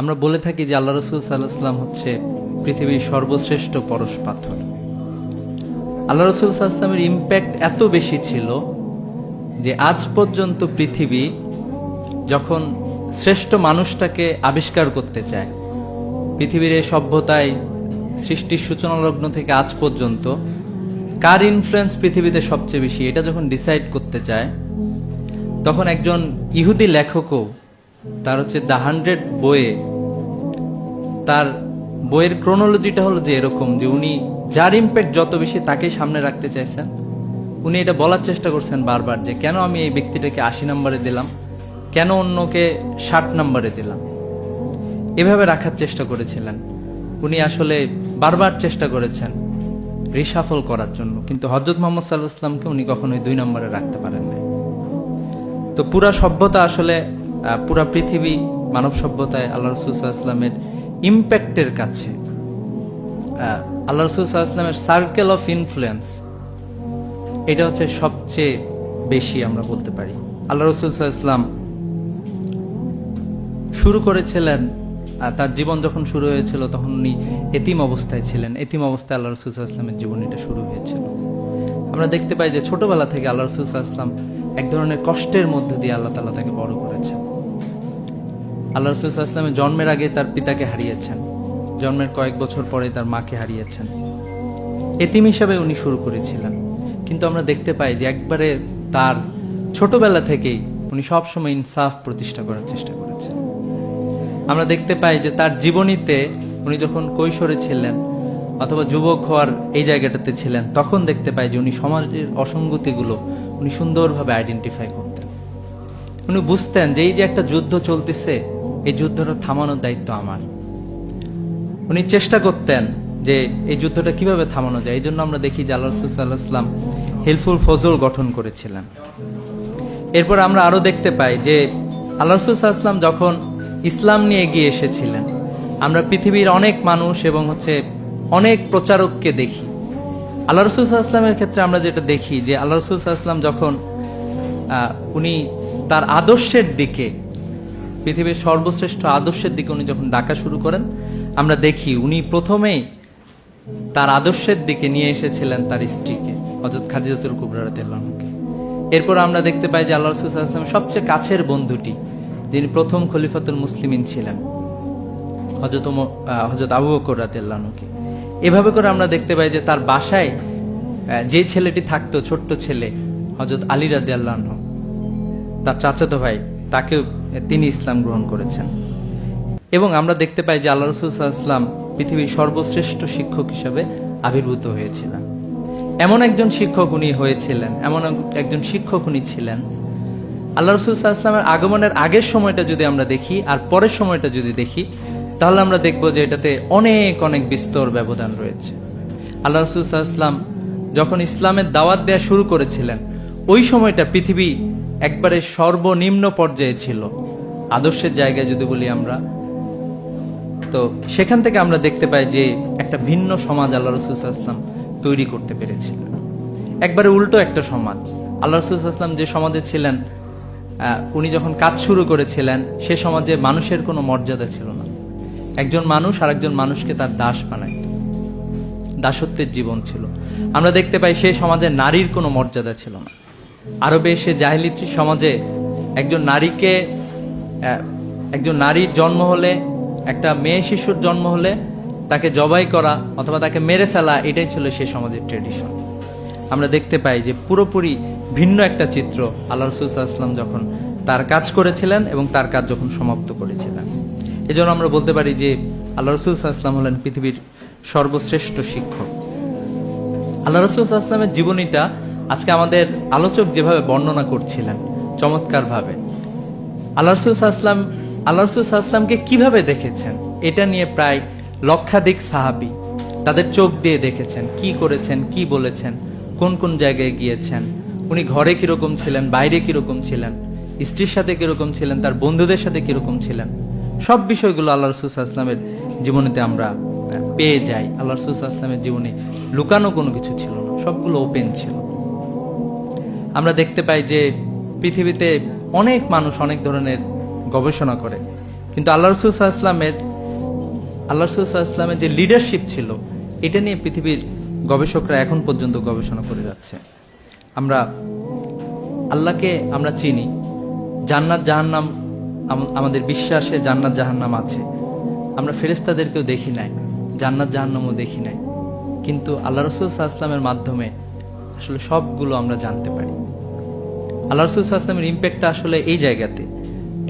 আমরা বলে থাকি যে আল্লাহ রসুল সাল্লাহাম হচ্ছে পৃথিবীর সর্বশ্রেষ্ঠ পরশ পাথর। আল্লাহ রসুল সাল্লাহামের ইম্প্যাক্ট এত বেশি ছিল যে আজ পর্যন্ত পৃথিবী যখন শ্রেষ্ঠ মানুষটাকে আবিষ্কার করতে চায়, পৃথিবীর এই সভ্যতায় সৃষ্টির সূচনা লগ্ন থেকে আজ পর্যন্ত, কার ইনফ্লুয়েন্স পৃথিবীতে সবচেয়ে বেশি? এটা যখন ডিসাইড করতে চায়, তখন একজন ইহুদি লেখকও তার হচ্ছে দ্য হান্ড্রেড বইয়ে। তার বইয়ের ক্রোনোলজিটা হলো যে এরকম যে উনি যার ইম্প্যাক্ট যত বেশি তাকেই সামনে রাখতে চাইছেন, উনি এটা বলার চেষ্টা করছেন বারবার যে কেন আমি এই ব্যক্তিটাকে আশি নম্বরে দিলাম, কেন অন্যকে ষাট নম্বরে দিলাম। এভাবে রাখার চেষ্টা করেছিলেন। উনি আসলে বারবার চেষ্টা করেছেন রিসাফল করার জন্য, কিন্তু হজরত মোহাম্মদ সাল্লাহ ইসলামকে উনি কখনোই দুই নম্বরে রাখতে পারেন নাই। তো পুরা সভ্যতা আসলে পুরা পৃথিবী মানব সভ্যতায় আল্লাহ রসুল ইসলামের ইম্প্যাক্টের কাছে আল্লাহ রসুল ইসলামের সার্কেল অফ ইনফ্লুয়েন্স এটা হচ্ছে সবচেয়ে বেশি আমরা বলতে পারি। আল্লাহ রসুল ইসলাম শুরু করেছিলেন তার জীবন যখন শুরু হয়েছিল তখন উনি এতিম অবস্থায় ছিলেন। এতিম অবস্থায় আল্লাহ রসুল ইসলামের জীবনীটা শুরু হয়েছিল। আমরা দেখতে পাই যে ছোটবেলা থেকে আল্লাহ রসুল ইসলাম এক ধরনের কষ্টের মধ্য দিয়ে আল্লাহ তালা তাকে বড় করেছেন। আল্লাহ রসুল ইসলামের জন্মের আগে তার পিতাকে হারিয়েছেন। জন্মের কয়েক বছর পরে তার মাকে হারিয়েছেন। এতিম হিসাবে উনি শুরু করেছিলেন। কিন্তু আমরা দেখতে পাই যে একবারে তার ছোটবেলা থেকেই উনি সবসময় ইনসাফ প্রতিষ্ঠা করার চেষ্টা করেছেন। আমরা দেখতে পাই যে তার জীবনীতে উনি যখন কৈশোরে ছিলেন অথবা যুবক হওয়ার এই জায়গাটাতে ছিলেন, তখন দেখতে পাই যে উনি সমাজের অসঙ্গতিগুলো উনি সুন্দরভাবে আইডেন্টিফাই করতেন। উনি বুঝতেন যে এই যে একটা যুদ্ধ চলতেছে এই যুদ্ধটা থামানোর দায়িত্ব আমার। উনি চেষ্টা করতেন যে এই যুদ্ধটা কীভাবে থামানো যায়। এই জন্য আমরা দেখি যে আল্লাহ হেলফুল ফজল গঠন করেছিলেন। এরপর আমরা আরও দেখতে পাই যে আল্লাহ যখন ইসলাম নিয়ে এগিয়ে এসেছিলেন, আমরা পৃথিবীর অনেক মানুষ এবং হচ্ছে অনেক প্রচারককে দেখি। আল্লাহ রসুল্লাহামের ক্ষেত্রে আমরা যেটা দেখি যে আল্লাহ রসুল্লাহাম যখন উনি তার আদর্শের দিকে পৃথিবীর সর্বশ্রেষ্ঠ আদর্শের দিকে উনি যখন ডাকা শুরু করেন, আমরা দেখি উনি প্রথমেই তার আদর্শের দিকে নিয়ে এসেছিলেন তার স্ত্রীকে হজরত খাদিজাতুল কুবরারকে এরপর আমরা দেখতে পাই যে আল্লাহ রসুলামের সবচেয়ে কাছের বন্ধুটি, যিনি প্রথম খলিফাতুল মুসলিমিন ছিলেন হজরত হজরত আবু বকর রাদিয়াল্লাহুকে এভাবে করে আমরা দেখতে পাই যে তার বাসায় যে ছেলেটি থাকতো, ছোট্ট ছেলে হজরত আলী রাদিয়াল্লাহ তার চাচাতো ভাই তাকেও তিনি ইসলাম গ্রহণ করেছেন। এবং আমরা দেখতে পাই যে আল্লাহ রসুল ইসলাম পৃথিবীর সর্বশ্রেষ্ঠ শিক্ষক হিসাবে আবির্ভূত হয়েছিলেন। এমন একজন শিক্ষক উনি হয়েছিলেন, এমন এক- একজন শিক্ষক উনি ছিলেন। আল্লাহ রসুল ইসলামের আগমনের আগের সময়টা যদি আমরা দেখি আর পরের সময়টা যদি দেখি, তাহলে আমরা দেখব যে এটাতে অনেক অনেক বিস্তর ব্যবধান রয়েছে। আল্লাহ রসুল যখন ইসলামের দাওয়াত দেওয়া শুরু করেছিলেন, ওই সময়টা পৃথিবী একবারে সর্বনিম্ন পর্যায়ে ছিল। আদর্শের জায়গায় যদি বলি আমরা, তো সেখান থেকে আমরা দেখতে পাই যে একটা ভিন্ন সমাজ আল্লাহ রসুলাম তৈরি করতে পেরেছিলেন একবারে উল্টো একটা সমাজ। আল্লাহ রসুলাম যে সমাজে ছিলেন উনি যখন কাজ শুরু করেছিলেন, সে সমাজে মানুষের কোনো মর্যাদা ছিল না। একজন মানুষ আর একজন মানুষকে তার দাস বানায়। দাসত্বের জীবন ছিল। আমরা দেখতে পাই সেই সমাজে নারীর কোনো মর্যাদা ছিল না। আরবে সে জাহিলিত্রী সমাজে একজন নারীকে একজন নারীর জন্ম হলে, একটা মেয়ে শিশুর জন্ম হলে তাকে জবাই করা অথবা তাকে মেরে ফেলা, এটাই ছিল সেই সমাজের ট্রেডিশন আমরা দেখতে পাই যে পুরোপুরি ভিন্ন একটা চিত্র আল্লাহ রসুলাম যখন তার কাজ করেছিলেন এবং তার কাজ যখন সমাপ্ত করেছিলেন। এজন্য আমরা বলতে পারি যে আল্লাহ রসুল আসলাম হলেন পৃথিবীর সর্বশ্রেষ্ঠ শিক্ষক। আল্লাহ রসুল আসলামের জীবনীটা আজকে আমাদের আলোচক যেভাবে বর্ণনা করছিলেন চমৎকার ভাবে আল্লাহ রসুল আসলাম আল্লাহ রসুল আসলামকে কীভাবে দেখেছেন? এটা নিয়ে প্রায় লক্ষাধিক সাহাবি তাদের চোখ দিয়ে দেখেছেন, কি করেছেন, কি বলেছেন, কোন কোন জায়গায় গিয়েছেন, উনি ঘরে কীরকম ছিলেন, বাইরে কীরকম ছিলেন, স্ত্রীর সাথে কীরকম ছিলেন, তার বন্ধুদের সাথে কীরকম ছিলেন, সব বিষয়গুলো আল্লাহ রসুল জীবনীতে আমরা পেয়ে যাই। আল্লাহ রসুল আসলামের জীবনে লুকানো কোনো কিছু ছিল না, সবগুলো ওপেন ছিল। আমরা দেখতে পাই যে পৃথিবীতে অনেক মানুষ অনেক ধরনের গবেষণা করে। কিন্তু আল্লাহ রসুল ইসলামের আল্লাহ রসুল ইসলামের যে লিডারশিপ ছিল, এটা নিয়ে পৃথিবীর গবেষকরা এখন পর্যন্ত গবেষণা করে যাচ্ছে। আমরা আল্লাহকে আমরা চিনি। জান্নাত জাহান্নাম আম- আমাদের বিশ্বাসে জান্নাত জাহান্নাম আছে। আমরা ফেরেস্তাদেরকেও দেখি নাই, জান্নাত জাহান্নামও দেখি নাই। কিন্তু আল্লাহ রসুল ইসলামের মাধ্যমে আসলে সবগুলো আমরা জানতে পারি। আল্লাহ রসুল ইসলামের ইম্প্যাক্টটা আসলে এই জায়গাতে।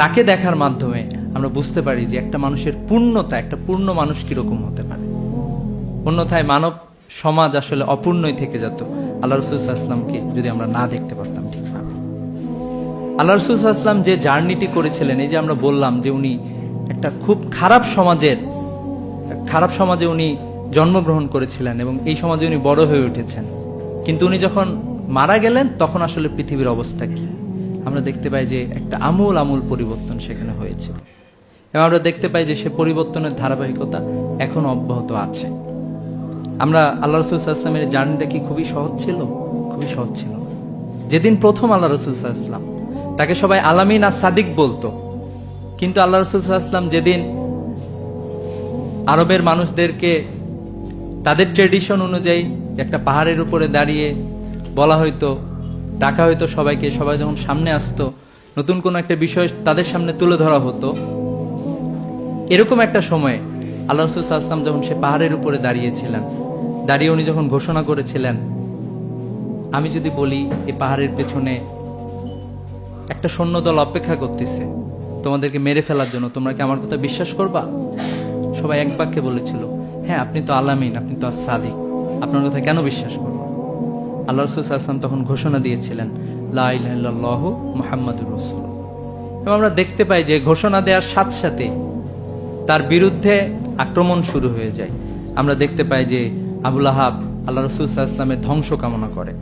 তাকে দেখার মাধ্যমে আমরা বুঝতে পারি যে একটা মানুষের পূর্ণতা, একটা পূর্ণ মানুষ কীরকম হতে পারে। অন্যথায় মানব সমাজ আসলে অপূর্ণই থেকে যেত। আল্লাহ রসুল ইসলামকে যদি আমরা না দেখতে পারতাম ঠিকভাবে। আল্লাহ রসুল ইসলাম যে জার্নিটি করেছিলেন, এই যে আমরা বললাম যে উনি একটা খুব খারাপ সমাজের খারাপ সমাজে উনি জন্মগ্রহণ করেছিলেন এবং এই সমাজে উনি বড় হয়ে উঠেছেন। কিন্তু উনি যখন মারা গেলেন, তখন আসলে পৃথিবীর অবস্থা কি? আমরা দেখতে পাই যে একটা আমূল আমূল পরিবর্তন সেখানে হয়েছিল এবং আমরা দেখতে পাই যে সে পরিবর্তনের ধারাবাহিকতা এখন অব্যাহত আছে। আমরা আল্লাহ রসুল ইসলামের জার্নিটা কি খুবই সহজ ছিল? খুবই সহজ ছিল যেদিন প্রথম আল্লাহ রসুল ইসলাম তাকে সবাই আলামিন আর সাদিক বলতো। কিন্তু আল্লাহ রসুল ইসলাম যেদিন আরবের মানুষদেরকে তাদের ট্রেডিশন অনুযায়ী একটা পাহাড়ের উপরে দাঁড়িয়ে বলা হয়তো ডাকা হয়তো সবাইকে, সবাই যখন সামনে আসতো, নতুন কোনো একটা বিষয় তাদের সামনে তুলে ধরা হতো। এরকম একটা সময়ে আল্লাহ আসলাম যখন সে পাহাড়ের উপরে দাঁড়িয়েছিলেন, দাঁড়িয়ে উনি যখন ঘোষণা করেছিলেন, আমি যদি বলি এই পাহাড়ের পেছনে একটা সৈন্যদল অপেক্ষা করতেছে, তোমাদেরকে মেরে ফেলার জন্য তোমরা কি আমার কথা বিশ্বাস করবা? সবাই এক বাক্যে বলেছিল হ্যাঁ আপনি তো আলামিন, আপনি তো সাদিক। আপনার কথা কেন বিশ্বাস করব? আল্লাহ রসুল আসলাম তখন ঘোষণা দিয়েছিলেন লাহ মোহাম্মদুর রসুল এবং আমরা দেখতে পাই যে ঘোষণা দেওয়ার সাথে সাথে তার বিরুদ্ধে আক্রমণ শুরু হয়ে যায়। আমরা দেখতে পাই যে আবুল আহাব আল্লাহ রসুল ইসলামের ধ্বংস কামনা করে।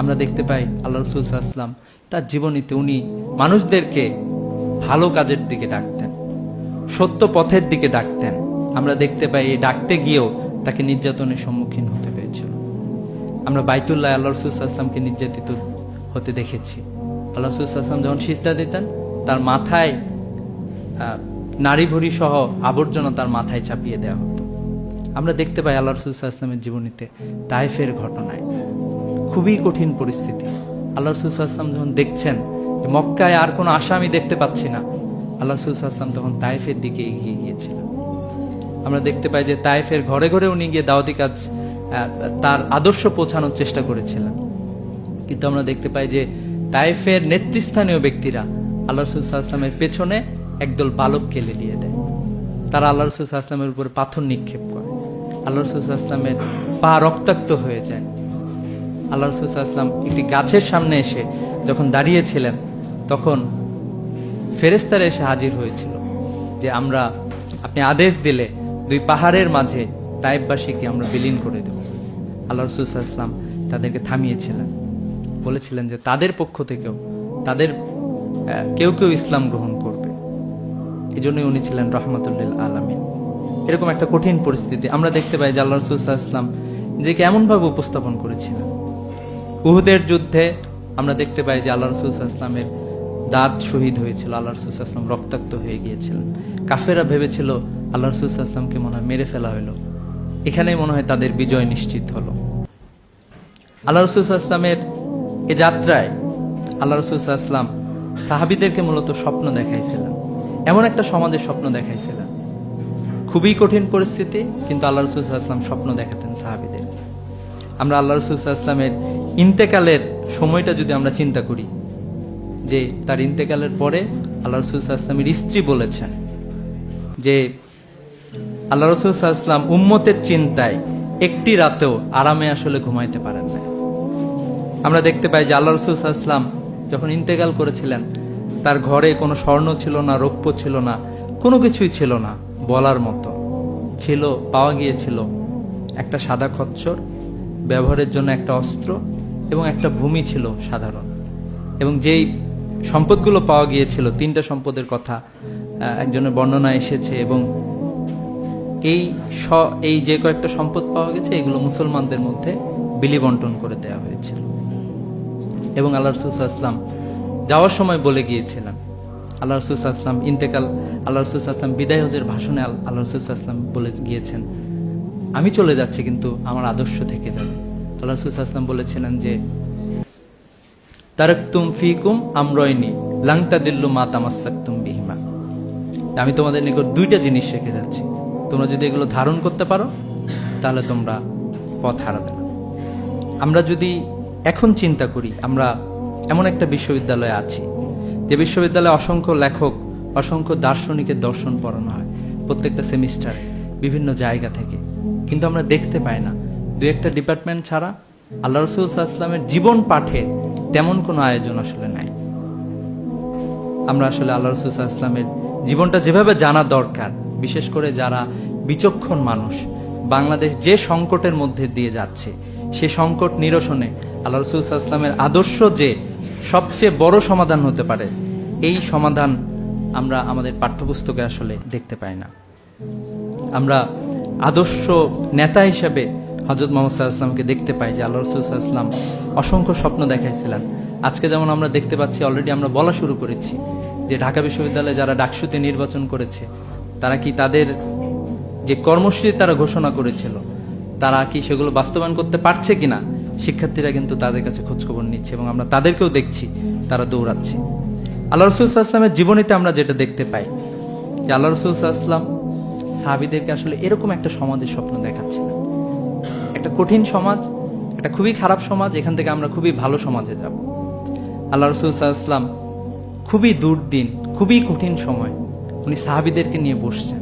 আমরা দেখতে পাই আল্লাহ রসুল ইসলাম তার জীবনীতে উনি মানুষদেরকে ভালো কাজের দিকে ডাকতেন, সত্য পথের দিকে ডাকতেন। আমরা দেখতে পাই ডাকতে গিয়েও তাকে নির্যাতনের সম্মুখীন হতে হয়েছিল। আমরা বাইতুল্লাহ আল্লাহ রসুল আসলামকে নির্যাতিত হতে দেখেছি। আল্লাহ আসলাম যখন সিজদা দিতেন, তার মাথায় নারী ভুড়ি সহ আবর্জনা তার মাথায় চাপিয়ে দেওয়া হতো। আমরা দেখতে পাই আল্লাহ আসলামের জীবনীতে তাইফের ঘটনায়। খুবই কঠিন পরিস্থিতি। আল্লাহ আসলাম যখন দেখছেন মক্কায় আর কোনো আশা আমি দেখতে পাচ্ছি না, আল্লাহ আসলাম তখন তাইফের দিকে এগিয়ে গিয়েছিলেন আমরা দেখতে পাই যে তাইফের ঘরে ঘরে উনি গিয়ে দাওয়াতি কাজ তার আদর্শ পৌঁছানোর চেষ্টা করেছিলেন। কিন্তু আমরা দেখতে পাই যে তাইফের নেতৃস্থানীয় ব্যক্তিরা আল্লাহ রসুল আসলামের পেছনে একদল বালক কেলে দিয়ে দেয়। তারা আল্লাহ রসুল আসলামের উপর পাথর নিক্ষেপ করে। আল্লাহ রসুল আসলামের পা রক্তাক্ত হয়ে যায়। আল্লাহ রসুল আসলাম একটি গাছের সামনে এসে যখন দাঁড়িয়েছিলেন, তখন ফেরেস্তারা এসে হাজির হয়েছিল যে আমরা, আপনি আদেশ দিলে দুই পাহাড়ের মাঝে তাইববাসীকে আমরা বিলীন করে দেব। আল্লাহ রসুল ইসলাম তাদেরকে থামিয়েছিলেন। বলেছিলেন যে তাদের পক্ষ থেকেও তাদের কেউ কেউ ইসলাম গ্রহণ করবে। এই জন্যই উনি ছিলেন রহমতুল্লিল আলমিন। এরকম একটা কঠিন পরিস্থিতি আমরা দেখতে পাই যে আল্লাহ রসুল ইসলাম যে কেমনভাবে উপস্থাপন করেছিলেন। উহুদের যুদ্ধে আমরা দেখতে পাই যে আল্লাহ রসুল ইসলামের দাঁত শহীদ হয়েছিল, আল্লাহ রসুল ইসলাম রক্তাক্ত হয়ে গিয়েছিলেন। কাফেরা ভেবেছিল আল্লাহ রসুল ইসলামকে মনে হয় মেরে ফেলা হলো এখানেই মনে হয় তাদের বিজয় নিশ্চিত হলো। আল্লাহ রসুল ইসলামের এ যাত্রায় আল্লাহ ইসলাম সাহাবিদেরকে মূলত স্বপ্ন দেখাইছিলেন। এমন একটা সমাজের স্বপ্ন দেখাইছিলেন। খুবই কঠিন পরিস্থিতি, কিন্তু আল্লাহ ইসলাম স্বপ্ন দেখাতেন সাহাবিদেরকে। আমরা আল্লাহ রসুল ইসলামের ইন্তেকালের সময়টা যদি আমরা চিন্তা করি, যে তার ইন্তেকালের পরে আল্লাহ রসুল ইসলামের স্ত্রী বলেছেন যে আল্লাহ রসুল ইসলাম উম্মতের চিন্তায় একটি রাতেও আরামে আসলে ঘুমাইতে পারেন না আমরা দেখতে পাই যে আল্লাহ রসুল ইসলাম যখন ইন্তেকাল করেছিলেন, তার ঘরে কোনো স্বর্ণ ছিল না, রৌপ্য ছিল না, কোনো কিছুই ছিল না, বলার মতো। ছিল, পাওয়া গিয়েছিল একটা সাদা খচ্চর, ব্যবহারের জন্য একটা অস্ত্র এবং একটা ভূমি ছিল সাধারণ। এবং যেই সম্পদগুলো পাওয়া গিয়েছিল, তিনটা সম্পদের কথা একজনের বর্ণনা এসেছে এবং এই স, এই যে কয়েকটা সম্পদ পাওয়া গেছে, এগুলো মুসলমানদের মধ্যে বিলি বন্টন করে দেওয়া হয়েছিল। এবং আল্লাহ রসুলাম যাওয়ার সময় বলে গিয়েছিলেন, আল্লাহ রসুলাম ইন্তেকাল, আল্লাহ রসুলাম বিদায় হজের ভাষণে আল- আল্লাহ রসুলাম বলে গিয়েছেন, আমি চলে যাচ্ছি, কিন্তু আমার আদর্শ থেকে যাবে। আল্লাহ রসুলাম বলেছিলেন যে, তারকতুম ফিকুম আমরয়নি লাংতা দিল্লু মা তামাসাক্তুম বিহিমা। আমি তোমাদের নিকট দুইটা জিনিস রেখে যাচ্ছি। তোমরা যদি এগুলো ধারণ করতে পারো, তাহলে তোমরা পথ হারাবে না। আমরা যদি এখন চিন্তা করি, আমরা এমন একটা বিশ্ববিদ্যালয়ে আছি, যে বিশ্ববিদ্যালয়ে অসংখ্য লেখক, অসংখ্য দার্শনিকের দর্শন পড়ানো হয় প্রত্যেকটা সেমিস্টার বিভিন্ন জায়গা থেকে। কিন্তু আমরা দেখতে পাই না, দু একটা ডিপার্টমেন্ট ছাড়া আল্লাহ রসুল ইসলামের জীবন পাঠে তেমন কোনো আয়োজন আসলে নাই। আমরা আসলে আল্লাহ রসুল ইসলামের জীবনটা যেভাবে জানা দরকার বিশেষ করে যারা বিচক্ষণ মানুষ, বাংলাদেশ যে সংকটের মধ্যে দিয়ে যাচ্ছে, সে সংকট নিরসনে আল্লাহ রসুল ইসলামের আদর্শ যে সবচেয়ে বড় সমাধান হতে পারে, এই সমাধান আমরা আমাদের পাঠ্যপুস্তকে আসলে দেখতে পাই না। আমরা আদর্শ নেতা হিসেবে হজরত মোহাম্মদ সাল্লাহামকে দেখতে পাই যে আল্লাহ রসুল সাল্লাম অসংখ্য স্বপ্ন দেখাইছিলেন। আজকে যেমন আমরা দেখতে পাচ্ছি অলরেডি আমরা বলা শুরু করেছি যে ঢাকা বিশ্ববিদ্যালয়ে যারা ডাকসুতে নির্বাচন করেছে তারা কি তাদের যে কর্মসূচি তারা ঘোষণা করেছিল, তারা কি সেগুলো বাস্তবায়ন করতে পারছে কিনা, শিক্ষার্থীরা কিন্তু তাদের কাছে খোঁজখবর নিচ্ছে এবং আমরা তাদেরকেও দেখছি, তারা দৌড়াচ্ছে। আল্লাহ রসুল সাল্লামের জীবনীতে আমরা যেটা দেখতে পাই, যে আল্লাহ রসুল সাল্লাম সাহাবিদেরকে আসলে এরকম একটা সমাজের স্বপ্ন দেখাচ্ছিলেন একটা কঠিন সমাজ, একটা খুবই খারাপ সমাজ, এখান থেকে আমরা খুবই ভালো সমাজে যাব। আল্লাহ রসুল সাল্লাম খুবই দুর্দিন, খুবই কঠিন সময় উনি সাহাবিদেরকে নিয়ে বসছেন।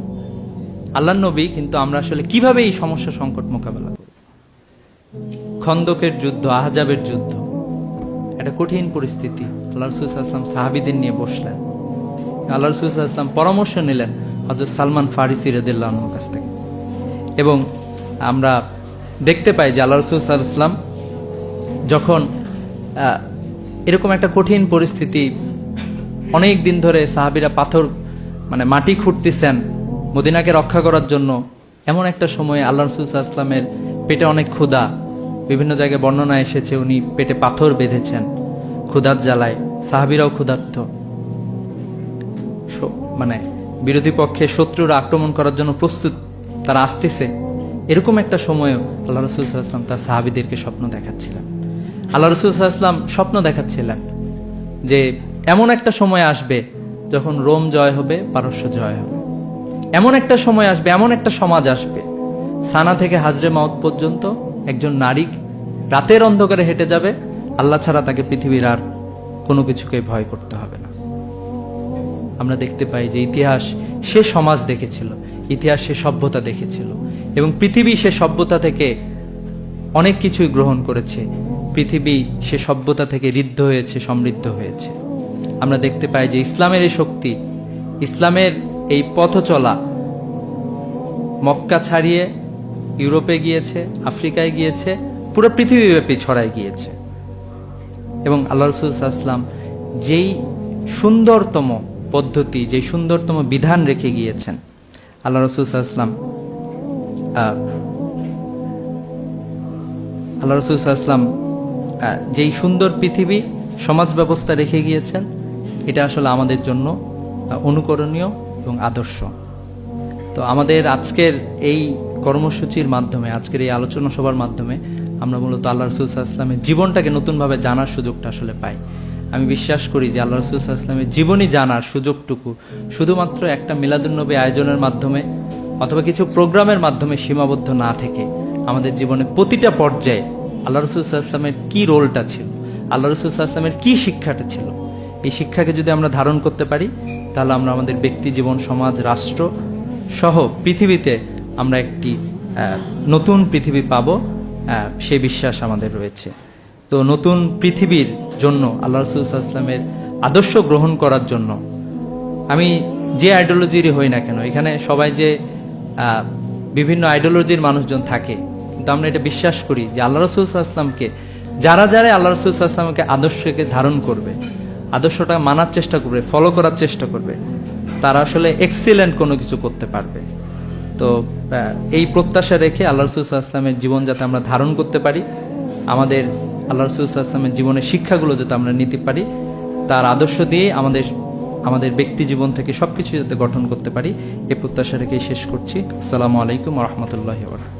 আল্লাহ নবী কিন্তু আমরা আসলে কীভাবে এই সমস্যা সংকট মোকাবেলা করব খন্দকের যুদ্ধ, আহজাবের যুদ্ধ। একটা কঠিন পরিস্থিতি। আল্লাহ রসুল আসলাম সাহাবিদের নিয়ে বসলেন। আল্লাহ রসুল আসলাম পরামর্শ নিলেন হজরত সালমান ফারিসি রদুল্লাহর কাছ থেকে। এবং আমরা দেখতে পাই যে আল্লাহ রসুল সাল্লাম যখন এরকম একটা কঠিন পরিস্থিতি অনেক দিন ধরে সাহাবিরা পাথর মানে মাটি খুঁড়তেছেন মদিনাকে রক্ষা করার জন্য। এমন একটা সময়ে আল্লাহ রসুল আসলামের পেটে অনেক ক্ষুধা। বিভিন্ন জায়গায় বর্ণনা এসেছে উনি পেটে পাথর বেঁধেছেন ক্ষুধার জ্বালায়। সাহাবিরাও ক্ষুধার্ত। মানে বিরোধী পক্ষে শত্রুরা আক্রমণ করার জন্য প্রস্তুত তারা আসতেছে। এরকম একটা সময়েও আল্লাহ রসুল সাল্লাম তার সাহাবিদেরকে স্বপ্ন দেখাচ্ছিলেন। আল্লাহ রসুল সাল্লাম স্বপ্ন দেখাচ্ছিলেন যে এমন একটা সময় আসবে যখন রোম জয় হবে, পারস্য জয় হবে। এমন একটা সময় আসবে, এমন একটা সমাজ আসবে। সানা থেকে হাজরে মাউত পর্যন্ত একজন নারী রাতের অন্ধকারে হেঁটে যাবে। আল্লাহ ছাড়া তাকে পৃথিবীর আর কোনো কিছুকে ভয় করতে হবে না। আমরা দেখতে পাই যে ইতিহাস সে সমাজ দেখেছিল, ইতিহাস সে সভ্যতা দেখেছিল এবং পৃথিবী সে সভ্যতা থেকে অনেক কিছুই গ্রহণ করেছে। পৃথিবী সে সভ্যতা থেকে ঋদ্ধ হয়েছে, সমৃদ্ধ হয়েছে। আমরা দেখতে পাই যে ইসলামের এই শক্তি, ইসলামের এই পথ চলা মক্কা ছাড়িয়ে ইউরোপে গিয়েছে, আফ্রিকায় গিয়েছে, পুরো পৃথিবীব্যাপী ছড়ায় গিয়েছে। এবং আল্লাহ রসুল আসলাম যেই সুন্দরতম পদ্ধতি, যেই সুন্দরতম বিধান রেখে গিয়েছেন, আল্লাহ রসুল আসলাম আল্লাহ রসুল আসলাম যেই সুন্দর পৃথিবী সমাজ ব্যবস্থা রেখে গিয়েছেন এটা আসলে আমাদের জন্য অনুকরণীয় এবং আদর্শ। তো আমাদের আজকের এই কর্মসূচির মাধ্যমে, আজকের এই আলোচনা সভার মাধ্যমে আমরা মূলত আল্লাহ রসুল ইসলামের জীবনটাকে নতুনভাবে জানার সুযোগটা আসলে পাই। আমি বিশ্বাস করি যে আল্লাহ রসুল ইসলামের জীবনী জানার সুযোগটুকু শুধুমাত্র একটা মিলাদুন্নবী আয়োজনের মাধ্যমে অথবা কিছু প্রোগ্রামের মাধ্যমে সীমাবদ্ধ না থেকে আমাদের জীবনে প্রতিটা পর্যায়ে আল্লাহ রসুল ইসলামের কী রোলটা ছিল, আল্লাহ রসুল ইসলামের কী শিক্ষাটা ছিল এই শিক্ষাকে যদি আমরা ধারণ করতে পারি, তাহলে আমরা আমাদের ব্যক্তি জীবন, সমাজ, রাষ্ট্র সহ পৃথিবীতে আমরা একটি নতুন পৃথিবী পাব সে বিশ্বাস আমাদের রয়েছে। তো নতুন পৃথিবীর জন্য, আল্লাহ রসুল ইসলামের আদর্শ গ্রহণ করার জন্য, আমি যে আইডিওলজিরই হই না কেন, এখানে সবাই যে বিভিন্ন আইডিওলজির মানুষজন থাকে, কিন্তু আমরা এটা বিশ্বাস করি যে আল্লাহ আসলামকে যারা যারা আল্লাহ আসলামকে আদর্শকে ধারণ করবে আদর্শটা মানার চেষ্টা করবে ফলো করার চেষ্টা করবে। তারা আসলে এক্সিলেন্ট কোনো কিছু করতে পারবে। তো এই প্রত্যাশা রেখে আল্লাহ রসুল আসলামের জীবন যাতে আমরা ধারণ করতে পারি, আমাদের আল্লাহ রসুল আসলামের জীবনের শিক্ষাগুলো যাতে আমরা নিতে পারি, তার আদর্শ দিয়ে আমাদের আমাদের ব্যক্তি জীবন থেকে সবকিছু যাতে গঠন করতে পারি, এ প্রত্যাশা রেখেই শেষ করছি। আসসালামু আলাইকুম রহমতুল্লাহ বরকাত